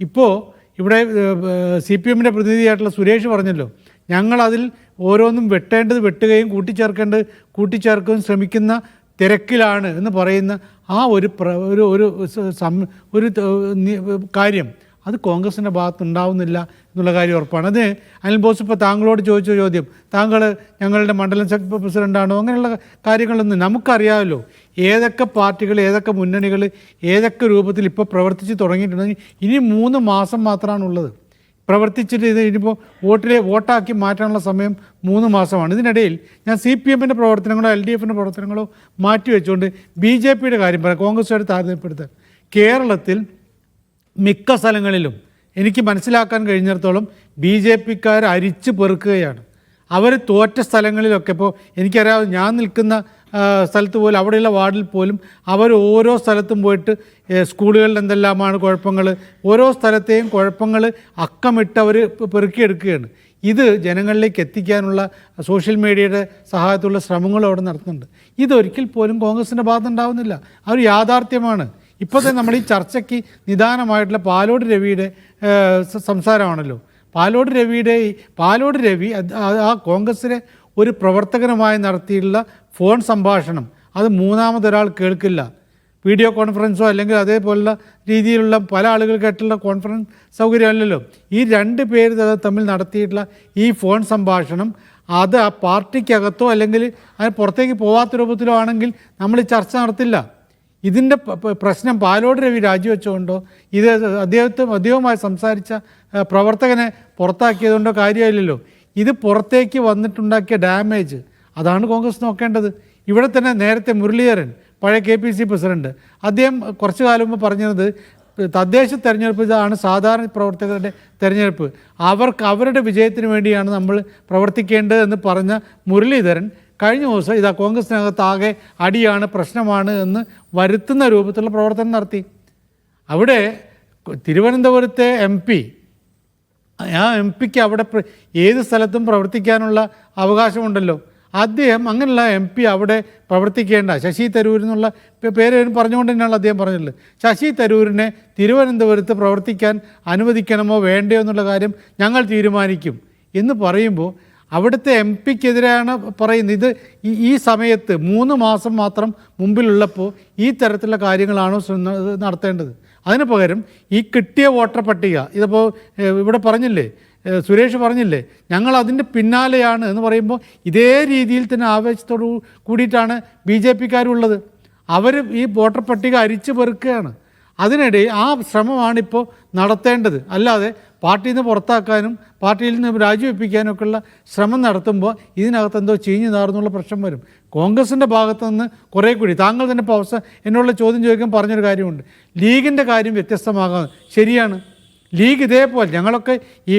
ഇപ്പോൾ ഇവിടെ C P എമ്മിന്റെ പ്രതിനിധിയായിട്ടുള്ള സുരേഷ് പറഞ്ഞല്ലോ ഞങ്ങളതിൽ ഓരോന്നും വെട്ടേണ്ടത് വെട്ടുകയും കൂട്ടിച്ചേർക്കേണ്ടത് കൂട്ടിച്ചേർക്കുകയും ശ്രമിക്കുന്ന തിരക്കിലാണ് എന്ന് പറയുന്ന ആ ഒരു ഒരു ഒരു ഒരു കാര്യം. അത് കോൺഗ്രസിന്റെ ഭാഗത്ത് ഉണ്ടാവുന്നില്ല എന്നുള്ള കാര്യം ഉറപ്പാണ്. അത് അനിൽ ബോസ് ഇപ്പോൾ താങ്കളോട് ചോദിച്ച ചോദ്യം താങ്കൾ ഞങ്ങളുടെ മണ്ഡലം പ്രസിഡന്റാണോ അങ്ങനെയുള്ള കാര്യങ്ങളൊന്നും നമുക്കറിയാമല്ലോ. ഏതൊക്കെ പാർട്ടികൾ ഏതൊക്കെ മുന്നണികൾ ഏതൊക്കെ രൂപത്തിൽ ഇപ്പോൾ പ്രവർത്തിച്ച് തുടങ്ങിയിട്ടുണ്ടെങ്കിൽ ഇനി മൂന്ന് മാസം മാത്രമാണ് ഉള്ളത് പ്രവർത്തിച്ചിട്ട് ഇത് ഇനിയിപ്പോൾ വോട്ടിലെ വോട്ടാക്കി മാറ്റാനുള്ള സമയം മൂന്ന് മാസമാണ്. ഇതിനിടയിൽ ഞാൻ സി പി എമ്മിന്റെ പ്രവർത്തനങ്ങളോ എൽ ഡി എഫിന്റെ പ്രവർത്തനങ്ങളോ മാറ്റി വെച്ചുകൊണ്ട് ബി ജെ പിയുടെ കാര്യം പറയാം. കോൺഗ്രസുമായിട്ട് താരതമ്യപ്പെടുത്താൻ കേരളത്തിൽ മിക്ക സ്ഥലങ്ങളിലും എനിക്ക് മനസ്സിലാക്കാൻ കഴിഞ്ഞിടത്തോളം ബി ജെ പിക്കാർ അരിച്ചു പെറുക്കുകയാണ്. അവർ തോറ്റ സ്ഥലങ്ങളിലൊക്കെ ഇപ്പോൾ എനിക്കറിയാം ഞാൻ നിൽക്കുന്ന സ്ഥലത്ത് പോലും അവിടെയുള്ള വാർഡിൽ പോലും അവർ ഓരോ സ്ഥലത്തും പോയിട്ട് സ്കൂളുകളിൽ എന്തെല്ലാമാണ് കുഴപ്പങ്ങൾ ഓരോ സ്ഥലത്തെയും കുഴപ്പങ്ങൾ അക്കമിട്ട് അവർ പെറുക്കിയെടുക്കുകയാണ്. ഇത് ജനങ്ങളിലേക്ക് എത്തിക്കാനുള്ള സോഷ്യൽ മീഡിയയുടെ സഹായത്തുള്ള ശ്രമങ്ങളും അവിടെ നടത്തുന്നുണ്ട്. ഇതൊരിക്കൽ പോലും കോൺഗ്രസിന്റെ ഭാഗത്തുണ്ടാവുന്നില്ല അവർ യാഥാർത്ഥ്യമാണ്. ഇപ്പോഴത്തെ നമ്മൾ ഈ ചർച്ചയ്ക്ക് നിദാനമായിട്ടുള്ള പാലോട് രവിയുടെ സംസാരമാണല്ലോ. പാലോട് രവിയുടെ പാലോട് രവി ആ- കോൺഗ്രസിലെ ഒരു പ്രവർത്തകനുമായി നടത്തിയിട്ടുള്ള ഫോൺ സംഭാഷണം. അത് മൂന്നാമതൊരാൾ കേൾക്കില്ല. വീഡിയോ കോൺഫറൻസോ അല്ലെങ്കിൽ അതേപോലുള്ള രീതിയിലുള്ള പല ആളുകൾ കേട്ടുള്ള കോൺഫറൻസ് സൗകര്യമല്ലല്ലോ. ഈ രണ്ട് പേര് തമ്മിൽ നടത്തിയിട്ടുള്ള ഈ ഫോൺ സംഭാഷണം അത് ആ പാർട്ടിക്കകത്തോ അല്ലെങ്കിൽ അത് പുറത്തേക്ക് പോവാത്ത രൂപത്തിലോ ആണെങ്കിൽ നമ്മൾ ചർച്ച നടത്തില്ല. ഇതിന്റെ പ്രശ്നം പാലോട് രവി രാജിവെച്ചുകൊണ്ടോ ഇത് അദ്ദേഹത്തെ അദ്ദേഹവുമായി സംസാരിച്ച പ്രവർത്തകനെ പുറത്താക്കിയതുകൊണ്ടോ കാര്യമില്ലല്ലോ ഇത് പുറത്തേക്ക് വന്നിട്ടുണ്ടാക്കിയ ഡാമേജ്. അതാണ് കോൺഗ്രസ് നോക്കേണ്ടത്. ഇവിടെ തന്നെ നേരത്തെ മുരളീധരൻ പഴയ കെ പി സി പ്രസിഡന്റ് അദ്ദേഹം കുറച്ചു കാലം മുമ്പ് പറഞ്ഞത് തദ്ദേശ തെരഞ്ഞെടുപ്പ് ഇതാണ് സാധാരണ പ്രവർത്തകരുടെ തെരഞ്ഞെടുപ്പ്. അവർക്ക് അവരുടെ വിജയത്തിന് വേണ്ടിയാണ് നമ്മൾ പ്രവർത്തിക്കേണ്ടത് എന്ന് പറഞ്ഞ മുരളീധരൻ കഴിഞ്ഞ ദിവസം ഇതാ കോൺഗ്രസിനകത്താകെ അടിയാണ് പ്രശ്നമാണ് എന്ന് വരുത്തുന്ന രൂപത്തിലുള്ള പ്രവർത്തനം നടത്തി. അവിടെ തിരുവനന്തപുരത്തെ എം പി ആ എം പിക്ക് അവിടെ ഏത് സ്ഥലത്തും പ്രവർത്തിക്കാനുള്ള അവകാശമുണ്ടല്ലോ. അദ്ദേഹം അങ്ങനെയുള്ള എം പി അവിടെ പ്രവർത്തിക്കേണ്ട ശശി തരൂർ എന്നുള്ള പേര് പറഞ്ഞുകൊണ്ട് തന്നെയാണ് അദ്ദേഹം പറഞ്ഞിട്ടുള്ളത്. ശശി തരൂരിനെ തിരുവനന്തപുരത്ത് പ്രവർത്തിക്കാൻ അനുവദിക്കണമോ വേണ്ടയോ എന്നുള്ള കാര്യം ഞങ്ങൾ തീരുമാനിക്കും എന്ന് പറയുമ്പോൾ അവിടുത്തെ എം പിക്കെതിരെയാണ് പറയുന്നത്. ഇത് ഈ- സമയത്ത് മൂന്ന് മാസം മാത്രം മുമ്പിലുള്ളപ്പോൾ ഈ തരത്തിലുള്ള കാര്യങ്ങളാണോ നടത്തേണ്ടത്? അതിന് പകരം ഈ കിട്ടിയ വോട്ടർ പട്ടിക ഇതിപ്പോൾ ഇവിടെ പറഞ്ഞില്ലേ സുരേഷ് പറഞ്ഞില്ലേ ഞങ്ങൾ അതിന്റെ പിന്നാലെയാണ് എന്ന് പറയുമ്പോൾ ഇതേ രീതിയിൽ തന്നെ ആവേശത്തോടു കൂടിയിട്ടാണ് ബി ജെ പിക്കാരുള്ളത്. അവർ ഈ വോട്ടർ പട്ടിക അരിച്ചു പെറുക്കുകയാണ്. അതിനിടയിൽ ആ ശ്രമമാണിപ്പോൾ നടത്തേണ്ടത്. അല്ലാതെ പാർട്ടിയിൽ നിന്ന് പുറത്താക്കാനും പാർട്ടിയിൽ നിന്ന് രാജിവെപ്പിക്കാനും ശ്രമം നടത്തുമ്പോൾ ഇതിനകത്ത് എന്തോ ചീഞ്ഞു നാർന്നുള്ള പ്രശ്നം വരും. കോൺഗ്രസിന്റെ ഭാഗത്തു നിന്ന് കുറേ കൂടി. താങ്കൾ തന്നെ ഇപ്പോൾ അവസ്ഥ എന്നോടുള്ള ചോദ്യം ചോദിക്കാൻ പറഞ്ഞൊരു കാര്യമുണ്ട്. ലീഗിന്റെ കാര്യം വ്യത്യസ്തമാകാം. ശരിയാണ്? ലീഗ് ഇതേപോലെ ഞങ്ങളൊക്കെ ഈ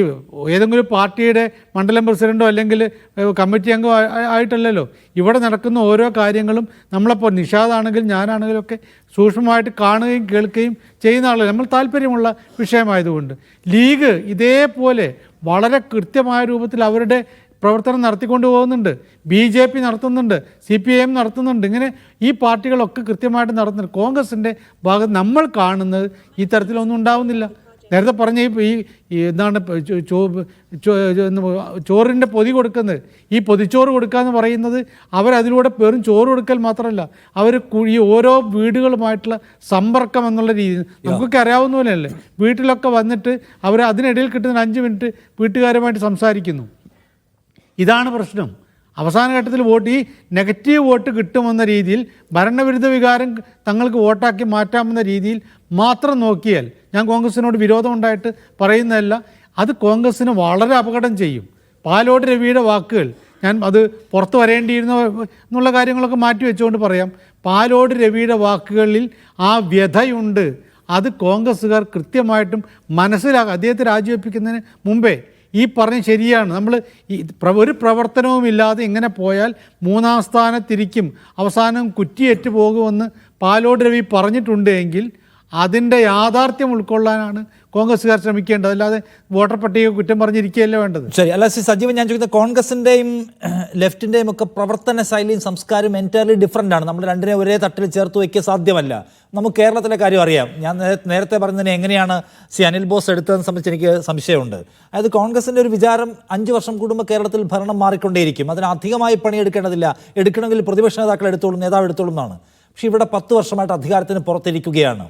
ഏതെങ്കിലും പാർട്ടിയുടെ മണ്ഡലം പ്രസിഡന്റോ അല്ലെങ്കിൽ കമ്മിറ്റി അംഗമോ ആയിട്ടല്ലല്ലോ. ഇവിടെ നടക്കുന്ന ഓരോ കാര്യങ്ങളും നമ്മളപ്പോൾ നിഷാദാണെങ്കിലും ഞാനാണെങ്കിലും ഒക്കെ സൂക്ഷ്മമായിട്ട് കാണുകയും കേൾക്കുകയും ചെയ്യുന്ന ആളല്ല. നമ്മൾ താല്പര്യമുള്ള വിഷയമായതുകൊണ്ട്. ലീഗ് ഇതേപോലെ വളരെ കൃത്യമായ രൂപത്തിൽ അവരുടെ പ്രവർത്തനം നടത്തിക്കൊണ്ട് പോകുന്നുണ്ട്. ബി ജെ പി നടത്തുന്നുണ്ട് സി പി ഐ എം നടത്തുന്നുണ്ട്. ഇങ്ങനെ ഈ പാർട്ടികളൊക്കെ കൃത്യമായിട്ട് നടത്തുന്നുണ്ട്. കോൺഗ്രസിന്റെ ഭാഗത്ത് നമ്മൾ കാണുന്നത് ഈ തരത്തിലൊന്നും ഉണ്ടാവുന്നില്ല. നേരത്തെ പറഞ്ഞ ഈ എന്താണ് ചോറിന്റെ പൊതി കൊടുക്കുന്നത്. ഈ പൊതിച്ചോറ് കൊടുക്കുക എന്ന് പറയുന്നത് അവരതിലൂടെ വെറും ചോറ് കൊടുക്കൽ മാത്രമല്ല അവർ ഈ ഓരോ വീടുകളുമായിട്ടുള്ള സമ്പർക്കം എന്നുള്ള രീതി നമുക്കൊക്കെ അറിയാവുന്ന പോലെയല്ലേ? വീട്ടിലൊക്കെ വന്നിട്ട് അവർ അതിനിടയിൽ കിട്ടുന്ന അഞ്ച് മിനിറ്റ് വീട്ടുകാരുമായിട്ട് സംസാരിക്കുന്നു. ഇതാണ് പ്രശ്നം. അവസാന ഘട്ടത്തിൽ വോട്ട് ഈ നെഗറ്റീവ് വോട്ട് കിട്ടുമെന്ന രീതിയിൽ ഭരണവിരുദ്ധ വികാരം തങ്ങൾക്ക് വോട്ടാക്കി മാറ്റാമെന്ന രീതിയിൽ മാത്രം നോക്കിയാൽ ഞാൻ കോൺഗ്രസിനോട് വിരോധമുണ്ടായിട്ട് പറയുന്നതല്ല അത് കോൺഗ്രസ്സിന് വളരെ അപകടം ചെയ്യും. പാലോട് രവിയുടെ വാക്കുകൾ ഞാൻ അത് പുറത്ത് വരേണ്ടിയിരുന്ന എന്നുള്ള കാര്യങ്ങളൊക്കെ മാറ്റി വെച്ചുകൊണ്ട് പറയാം. പാലോട് രവിയുടെ വാക്കുകളിൽ ആ വ്യഥയുണ്ട്. അത് കോൺഗ്രസ്സുകാർ കൃത്യമായിട്ടും മനസ്സിലാക്കുക അദ്ദേഹത്തെ രാജിവെപ്പിക്കുന്നതിന് മുമ്പേ ഈ പറഞ്ഞ ശരിയാണ്. നമ്മൾ ഈ ഒരു പ്രവർത്തനവുമില്ലാതെ ഇങ്ങനെ പോയാൽ മൂന്നാം സ്ഥാനത്തിരിക്കും. അവസാനം കുറ്റിയേറ്റ് പോകുമെന്ന് പാലോട് രവി പറഞ്ഞിട്ടുണ്ട് എങ്കിൽ അതിന്റെ യാഥാർത്ഥ്യം ഉൾക്കൊള്ളാനാണ് കോൺഗ്രസ്സുകാർ ശ്രമിക്കേണ്ടത്. അല്ലാതെ വോട്ടർ പട്ടിക കുറ്റം പറഞ്ഞിരിക്കുകയല്ലേ വേണ്ടത്? ശരി അല്ല ശ്രീ സജീവൻ ഞാൻ ചോദിക്കുന്നത് കോൺഗ്രസിന്റെയും ലെഫ്റ്റിന്റെയും ഒക്കെ പ്രവർത്തന ശൈലിയും സംസ്കാരവും എന്റയർലി ഡിഫറന്റ് ആണ്. നമ്മൾ രണ്ടിനെ ഒരേ തട്ടിൽ ചേർത്ത് വയ്ക്കുക സാധ്യമല്ല. നമുക്ക് കേരളത്തിലെ കാര്യം അറിയാം. ഞാൻ നേരത്തെ പറഞ്ഞതിനെ എങ്ങനെയാണ് സി അനിൽ ബോസ് എടുത്തതെന്ന് സംബന്ധിച്ച് എനിക്ക് സംശയമുണ്ട്. അതായത് കോൺഗ്രസിന്റെ ഒരു വിചാരം അഞ്ച് വർഷം കൂടുമ്പോൾ കേരളത്തിൽ ഭരണം മാറിക്കൊണ്ടേയിരിക്കും. അതിന് അധികമായി പണിയെടുക്കേണ്ടതില്ല. എടുക്കണമെങ്കിൽ പ്രതിപക്ഷ നേതാക്കൾ എടുത്തോളും നേതാവ് എടുത്തോളും എന്നാണ്. പക്ഷേ ഇവിടെ പത്ത് വർഷമായിട്ട് അധികാരത്തിന് പുറത്തിരിക്കുകയാണ്.